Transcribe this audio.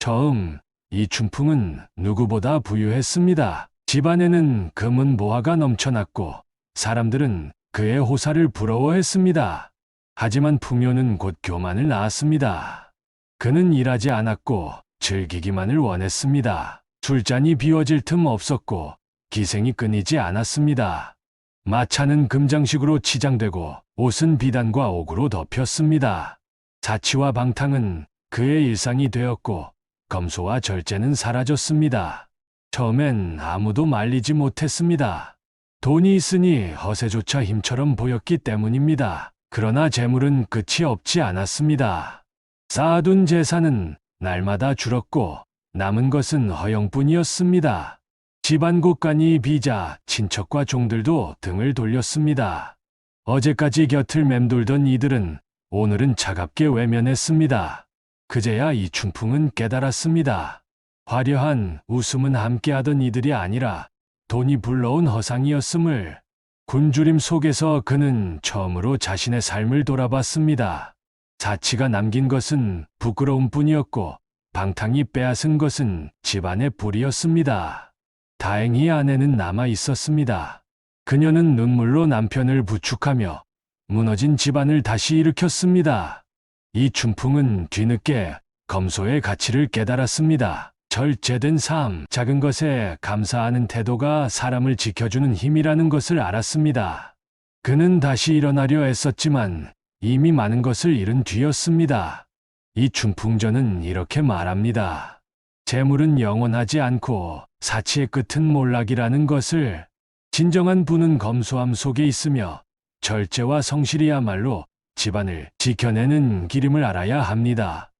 처음 이 춘풍은 누구보다 부유했습니다. 집안에는 금은 보화가 넘쳐났고 사람들은 그의 호사를 부러워했습니다. 하지만 풍요는 곧 교만을 낳았습니다. 그는 일하지 않았고 즐기기만을 원했습니다. 술잔이 비워질 틈 없었고 기생이 끊이지 않았습니다. 마차는 금장식으로 치장되고 옷은 비단과 옥으로 덮였습니다. 자치와 방탕은 그의 일상이 되었고 검소와 절제는 사라졌습니다. 처음엔 아무도 말리지 못했습니다. 돈이 있으니 허세조차 힘처럼 보였기 때문입니다. 그러나 재물은 끝이 없지 않았습니다. 쌓아둔 재산은 날마다 줄었고 남은 것은 허영뿐이었습니다. 집안 곳간이 비자 친척과 종들도 등을 돌렸습니다. 어제까지 곁을 맴돌던 이들은 오늘은 차갑게 외면했습니다. 그제야 이 춘풍은 깨달았습니다. 화려한 웃음은 함께하던 이들이 아니라 돈이 불러온 허상이었음을 굶주림 속에서 그는 처음으로 자신의 삶을 돌아봤습니다. 자치가 남긴 것은 부끄러움 뿐이었고 방탕이 빼앗은 것은 집안의 불이었습니다. 다행히 아내는 남아 있었습니다. 그녀는 눈물로 남편을 부축하며 무너진 집안을 다시 일으켰습니다. 이 춘풍은 뒤늦게 검소의 가치를 깨달았습니다. 절제된 삶, 작은 것에 감사하는 태도가 사람을 지켜주는 힘이라는 것을 알았습니다. 그는 다시 일어나려 애썼지만 이미 많은 것을 잃은 뒤였습니다. 이 춘풍전은 이렇게 말합니다. 재물은 영원하지 않고 사치의 끝은 몰락이라는 것을 진정한 부는 검소함 속에 있으며 절제와 성실이야말로 집안을 지켜내는 기름을 알아야 합니다.